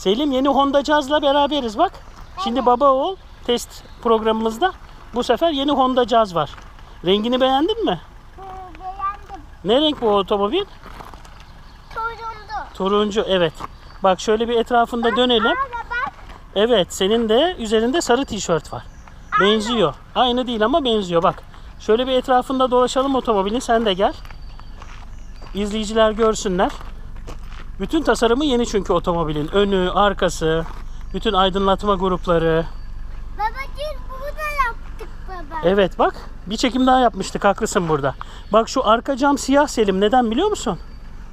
Selim yeni Honda Jazz'la beraberiz bak. Şimdi baba oğul test programımızda bu sefer yeni Honda Jazz var. Rengini beğendin mi? Hı, Beğendim. Ne renk bu otomobil? Turundu. Turuncu evet. Bak şöyle bir etrafında dönelim. Aa, bak. Evet senin de üzerinde sarı tişört var. Benziyor. Aynı değil ama benziyor bak. Şöyle bir etrafında dolaşalım otomobilin sen de gel. İzleyiciler görsünler. Bütün tasarımı yeni çünkü otomobilin. Önü, arkası, bütün aydınlatma grupları. Babacığım bunu da yaptık baba. Evet bak bir çekim daha yapmıştık haklısın burada. Bak şu arka cam siyah Selim neden biliyor musun?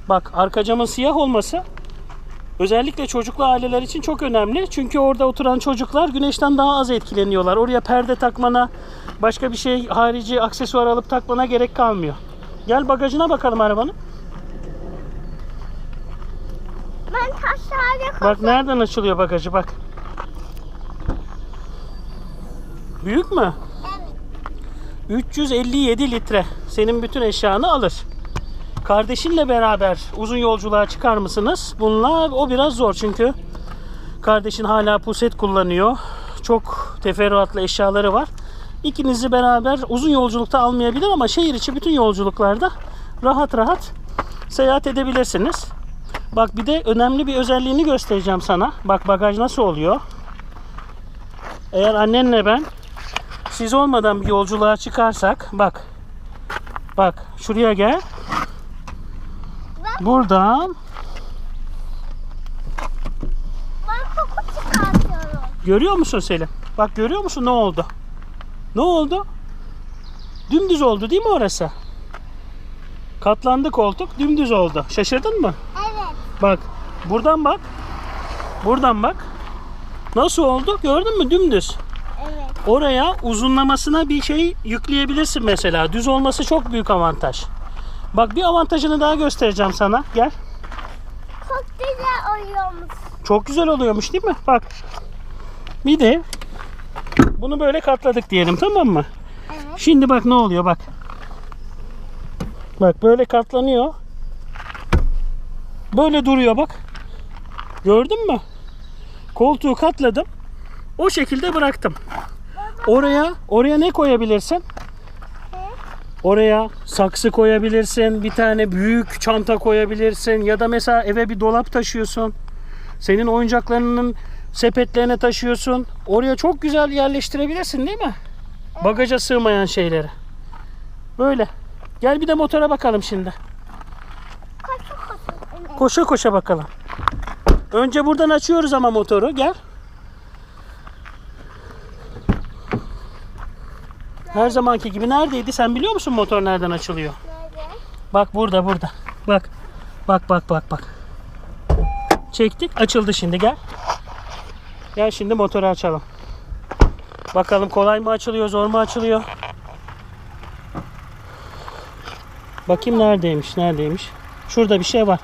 Bak arka camın siyah olması özellikle çocuklu aileler için çok önemli. Çünkü orada oturan çocuklar güneşten daha az etkileniyorlar. Oraya perde takmana, başka bir şey harici aksesuar alıp takmana gerek kalmıyor. Gel bagajına bakalım arabanın. Ben taşlarla Bak nereden açılıyor bagajı bak. Büyük mü? Evet. 357 litre senin bütün eşyanı alır. Kardeşinle beraber uzun yolculuğa çıkar mısınız? Bununla o biraz zor çünkü kardeşin hala puset kullanıyor. Çok teferruatlı eşyaları var. İkinizi beraber uzun yolculukta almayabilir ama şehir içi bütün yolculuklarda rahat rahat seyahat edebilirsiniz. Bak bir de önemli bir özelliğini göstereceğim sana. Bak bagaj nasıl oluyor. Eğer annenle ben siz olmadan bir yolculuğa çıkarsak bak bak şuraya gel buradan Ben koku çıkartıyorum. görüyor musun Selim bak görüyor musun ne oldu ne oldu dümdüz oldu değil mi orası katlandı koltuk dümdüz oldu şaşırdın mı. Bak buradan bak buradan bak nasıl oldu gördün mü dümdüz Evet. oraya uzunlamasına bir şey yükleyebilirsin mesela. Düz olması çok büyük avantaj. Bak bir avantajını daha göstereceğim sana. Gel. Çok güzel oluyormuş. Çok güzel oluyormuş değil mi? Bak. Bir de bunu böyle katladık diyelim tamam mı? Evet. Şimdi bak ne oluyor bak. Bak böyle katlanıyor. Böyle duruyor bak. Gördün mü? Koltuğu katladım. O şekilde bıraktım. Oraya oraya ne koyabilirsin? Oraya saksı koyabilirsin, bir tane büyük çanta koyabilirsin ya da mesela eve bir dolap taşıyorsun. Senin oyuncaklarının sepetlerine taşıyorsun. Oraya çok güzel yerleştirebilirsin değil mi? Bagaja sığmayan şeyleri. Böyle. Gel bir de motora bakalım şimdi. Koşa koşa bakalım. Önce buradan açıyoruz ama motoru. Gel. Her zamanki gibi neredeydi? Sen biliyor musun motor nereden açılıyor? Nerede? Bak burada burada. Bak. Bak bak bak bak. Çektik. Açıldı şimdi gel. Gel şimdi motoru açalım. Bakalım kolay mı açılıyor, zor mu açılıyor? Bakayım neredeymiş, neredeymiş. Şurada bir şey var.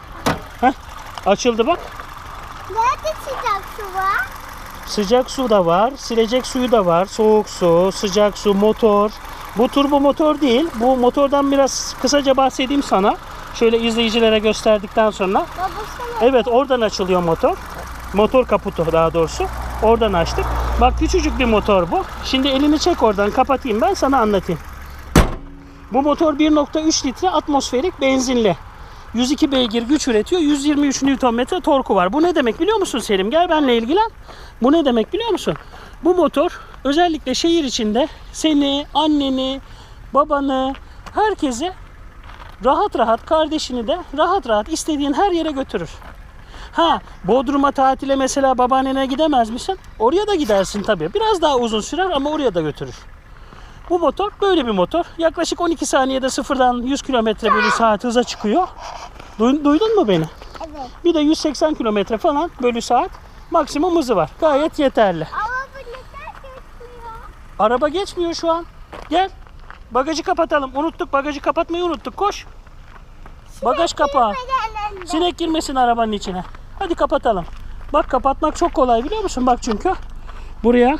Heh, açıldı bak. Nerede sıcak su var? Sıcak su da var, silecek suyu da var. Soğuk su, sıcak su, motor. Bu turbo motor değil. Bu motordan biraz kısaca bahsedeyim sana. Şöyle izleyicilere gösterdikten sonra. Evet oradan açılıyor motor. Motor kaputu daha doğrusu. Oradan açtık. Bak küçücük bir motor bu. Şimdi elini çek oradan kapatayım ben sana anlatayım. Bu motor 1.3 litre atmosferik benzinli. 102 beygir güç üretiyor. 123 Nm torku var. Bu ne demek biliyor musun Selim? Gel benimle ilgilen. Bu ne demek biliyor musun? Bu motor özellikle şehir içinde seni, anneni, babanı, herkesi rahat rahat kardeşini de rahat rahat istediğin her yere götürür. Ha Bodrum'a tatile mesela babaannene gidemez misin? Oraya da gidersin tabii. Biraz daha uzun sürer ama oraya da götürür. Bu motor böyle bir motor. Yaklaşık 12 saniyede sıfırdan 100 km bölü saat hıza çıkıyor. Duy- duydun mu beni? Evet. Bir de 180 km falan bölü saat maksimum hızı var. Gayet yeterli. Neden geçmiyor? Araba geçmiyor şu an. Gel. Bagajı kapatalım. Unuttuk. Bagajı kapatmayı unuttuk. Koş. Bagaj kapağı. Sinek girmesin arabanın içine. Hadi kapatalım. Bak kapatmak çok kolay biliyor musun? Bak çünkü buraya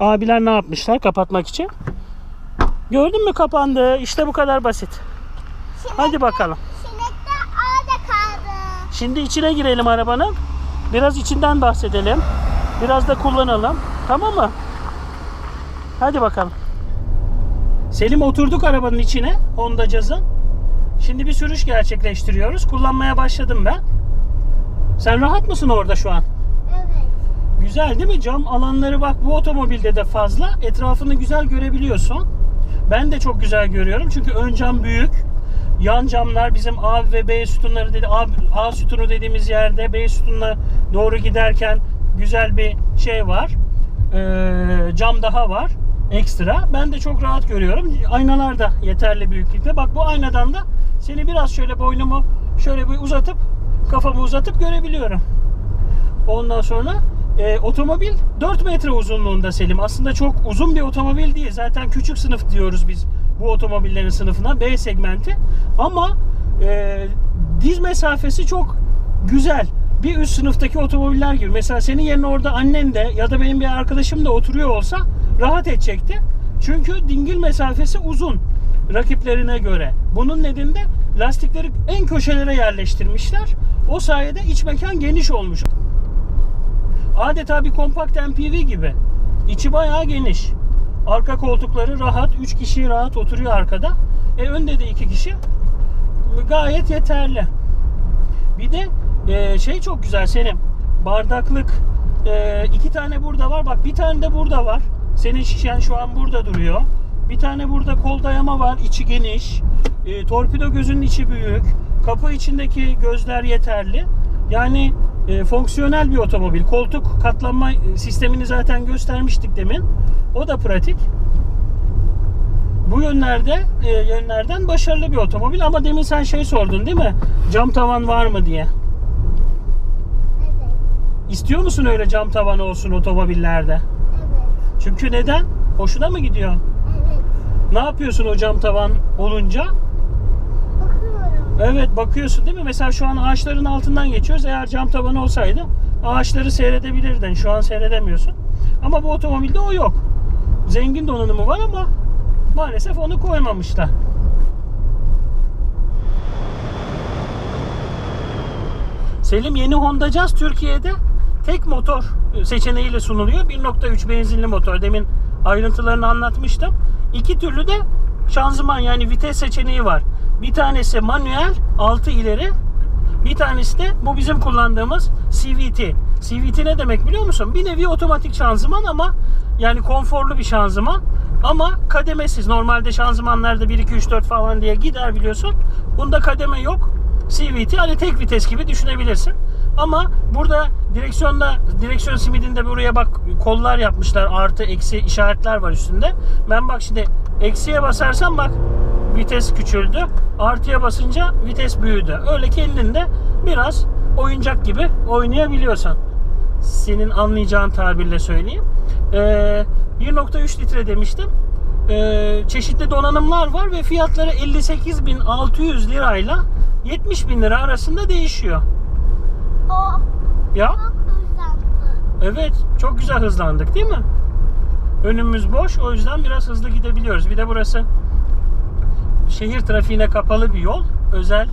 abiler ne yapmışlar kapatmak için. Gördün mü kapandı. İşte bu kadar basit. Hadi bakalım. Sinekler ağda kaldı. Şimdi içine girelim arabanın. Biraz içinden bahsedelim. Biraz da kullanalım. Tamam mı? Hadi bakalım. Selim oturduk arabanın içine. Honda Jazz'ın. Şimdi bir sürüş gerçekleştiriyoruz. Kullanmaya başladım ben. Sen rahat mısın orada şu an? Evet. Güzel değil mi? Cam alanları bak bu otomobilde de fazla. Etrafını güzel görebiliyorsun. Ben de çok güzel görüyorum. Çünkü ön cam büyük. Yan camlar bizim A ve B sütunları dedi A, A sütunu dediğimiz yerde B sütununa doğru giderken güzel bir şey var. Ee, cam daha var. Ekstra. Ben de çok rahat görüyorum. Aynalar da yeterli büyüklükte. Bak bu aynadan da seni biraz şöyle boynumu şöyle bir uzatıp kafamı uzatıp görebiliyorum. Ondan sonra e, otomobil 4 metre uzunluğunda Selim. Aslında çok uzun bir otomobil değil. Zaten küçük sınıf diyoruz biz bu otomobillerin sınıfına. B segmenti. Ama e, diz mesafesi çok güzel. Bir üst sınıftaki otomobiller gibi. Mesela senin yerine orada annen de ya da benim bir arkadaşım da oturuyor olsa rahat edecekti. Çünkü dingil mesafesi uzun rakiplerine göre. Bunun nedeni de lastikleri en köşelere yerleştirmişler. O sayede iç mekan geniş olmuş. Adeta bir kompakt MPV gibi. İçi bayağı geniş. Arka koltukları rahat. 3 kişi rahat oturuyor arkada. E önde de 2 kişi. Gayet yeterli. Bir de e, şey çok güzel Selim. Bardaklık e, iki tane burada var. Bak bir tane de burada var. Senin şişen şu an burada duruyor. Bir tane burada kol dayama var. içi geniş. E, torpido gözünün içi büyük. Kapı içindeki gözler yeterli. Yani e, fonksiyonel bir otomobil. Koltuk katlanma sistemini zaten göstermiştik demin. O da pratik. Bu yönlerde e, yönlerden başarılı bir otomobil ama demin sen şey sordun değil mi? Cam tavan var mı diye. Evet. İstiyor musun öyle cam tavan olsun otomobillerde? Evet. Çünkü neden? Hoşuna mı gidiyor? Evet. Ne yapıyorsun o cam tavan olunca? Evet bakıyorsun değil mi? Mesela şu an ağaçların altından geçiyoruz. Eğer cam tavanı olsaydı ağaçları seyredebilirdin. Şu an seyredemiyorsun. Ama bu otomobilde o yok. Zengin donanımı var ama maalesef onu koymamışlar. Selim yeni Honda Jazz Türkiye'de tek motor seçeneğiyle sunuluyor. 1.3 benzinli motor. Demin ayrıntılarını anlatmıştım. İki türlü de şanzıman yani vites seçeneği var. Bir tanesi manuel 6 ileri. Bir tanesi de bu bizim kullandığımız CVT. CVT ne demek biliyor musun? Bir nevi otomatik şanzıman ama yani konforlu bir şanzıman. Ama kademesiz. Normalde şanzımanlarda 1 2 3 4 falan diye gider biliyorsun. Bunda kademe yok. CVT hani tek vites gibi düşünebilirsin. Ama burada direksiyonda direksiyon simidinde buraya bak kollar yapmışlar. Artı eksi işaretler var üstünde. Ben bak şimdi eksiye basarsam bak vites küçüldü. Artıya basınca vites büyüdü. Öyle kendinde biraz oyuncak gibi oynayabiliyorsan. Senin anlayacağın tabirle söyleyeyim. Ee, 1.3 litre demiştim. Ee, çeşitli donanımlar var ve fiyatları 58.600 lirayla 70.000 lira arasında değişiyor. O Ya çok hızlandı. evet çok güzel hızlandık değil mi? Önümüz boş o yüzden biraz hızlı gidebiliyoruz. Bir de burası şehir trafiğine kapalı bir yol. Özel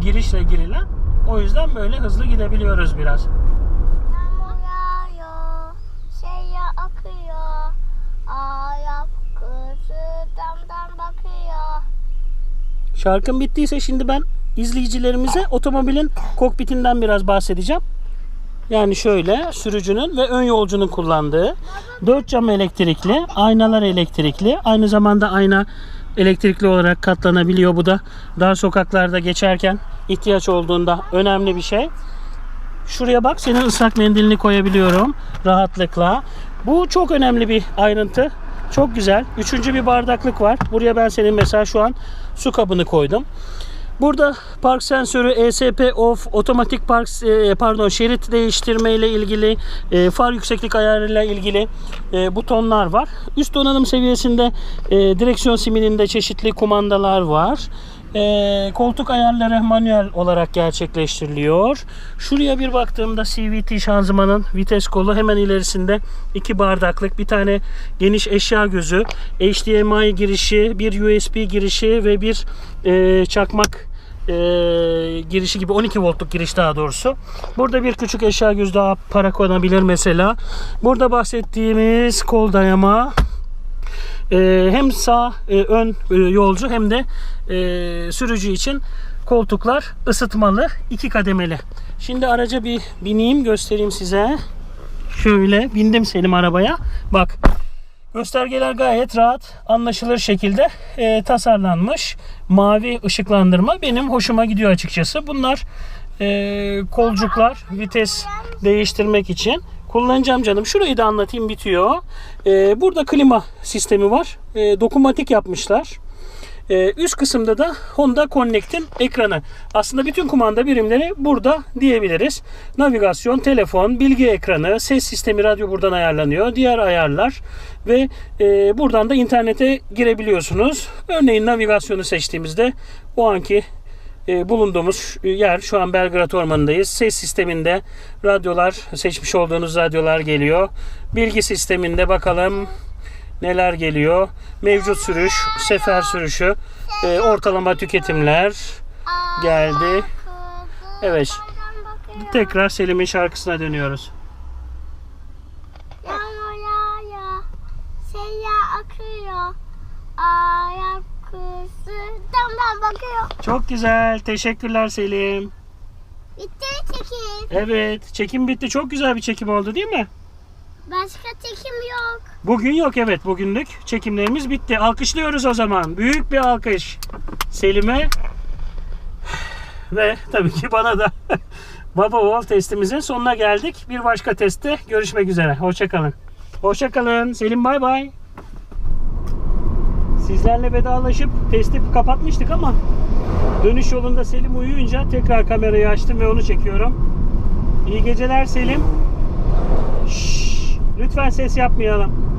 girişle girilen. O yüzden böyle hızlı gidebiliyoruz biraz. Yağmur yağıyor, şey ya akıyor. Ayak kızı damdan bakıyor. Şarkım bittiyse şimdi ben izleyicilerimize otomobilin kokpitinden biraz bahsedeceğim. Yani şöyle sürücünün ve ön yolcunun kullandığı dört cam elektrikli, aynalar elektrikli. Aynı zamanda ayna elektrikli olarak katlanabiliyor. Bu da dar sokaklarda geçerken ihtiyaç olduğunda önemli bir şey. Şuraya bak senin ıslak mendilini koyabiliyorum rahatlıkla. Bu çok önemli bir ayrıntı. Çok güzel. Üçüncü bir bardaklık var. Buraya ben senin mesela şu an su kabını koydum. Burada park sensörü, ESP off, otomatik park e, pardon şerit değiştirme ile ilgili, e, far yükseklik ayarıyla ilgili e, butonlar var. Üst donanım seviyesinde e, direksiyon simidinde çeşitli kumandalar var. E, koltuk ayarları manuel olarak gerçekleştiriliyor. Şuraya bir baktığımda CVT şanzımanın vites kolu hemen ilerisinde iki bardaklık, bir tane geniş eşya gözü, HDMI girişi, bir USB girişi ve bir e, çakmak e, girişi gibi 12 voltluk giriş daha doğrusu. Burada bir küçük eşya göz daha para konabilir mesela. Burada bahsettiğimiz kol dayama e, hem sağ e, ön e, yolcu hem de e, sürücü için koltuklar ısıtmalı iki kademeli. Şimdi araca bir bineyim göstereyim size. Şöyle bindim Selim arabaya. Bak göstergeler gayet rahat anlaşılır şekilde e, tasarlanmış. Mavi ışıklandırma benim hoşuma gidiyor açıkçası. Bunlar e, kolcuklar vites değiştirmek için kullanacağım canım. Şurayı da anlatayım bitiyor. E, burada klima sistemi var. E, dokunmatik yapmışlar. Ee, üst kısımda da Honda Connect'in ekranı. Aslında bütün kumanda birimleri burada diyebiliriz. Navigasyon, telefon, bilgi ekranı, ses sistemi, radyo buradan ayarlanıyor. Diğer ayarlar ve e, buradan da internete girebiliyorsunuz. Örneğin navigasyonu seçtiğimizde o anki e, bulunduğumuz yer şu an Belgrad Ormanı'ndayız. Ses sisteminde radyolar, seçmiş olduğunuz radyolar geliyor. Bilgi sisteminde bakalım neler geliyor. Mevcut sürüş, sefer sürüşü, e, ortalama tüketimler geldi. Evet. Tekrar Selim'in şarkısına dönüyoruz. Akıyor. Ayak damdan bakıyor. Çok güzel. Teşekkürler Selim. Bitti mi çekim? Evet. Çekim bitti. Çok güzel bir çekim oldu değil mi? Başka çekim yok. Bugün yok evet bugünlük. Çekimlerimiz bitti. Alkışlıyoruz o zaman. Büyük bir alkış. Selim'e ve tabii ki bana da Baba Oğul testimizin sonuna geldik. Bir başka testte görüşmek üzere. Hoşçakalın. Hoşçakalın. Selim bay bay. Sizlerle vedalaşıp testi kapatmıştık ama dönüş yolunda Selim uyuyunca tekrar kamerayı açtım ve onu çekiyorum. İyi geceler Selim. Şşş, lütfen ses yapmayalım.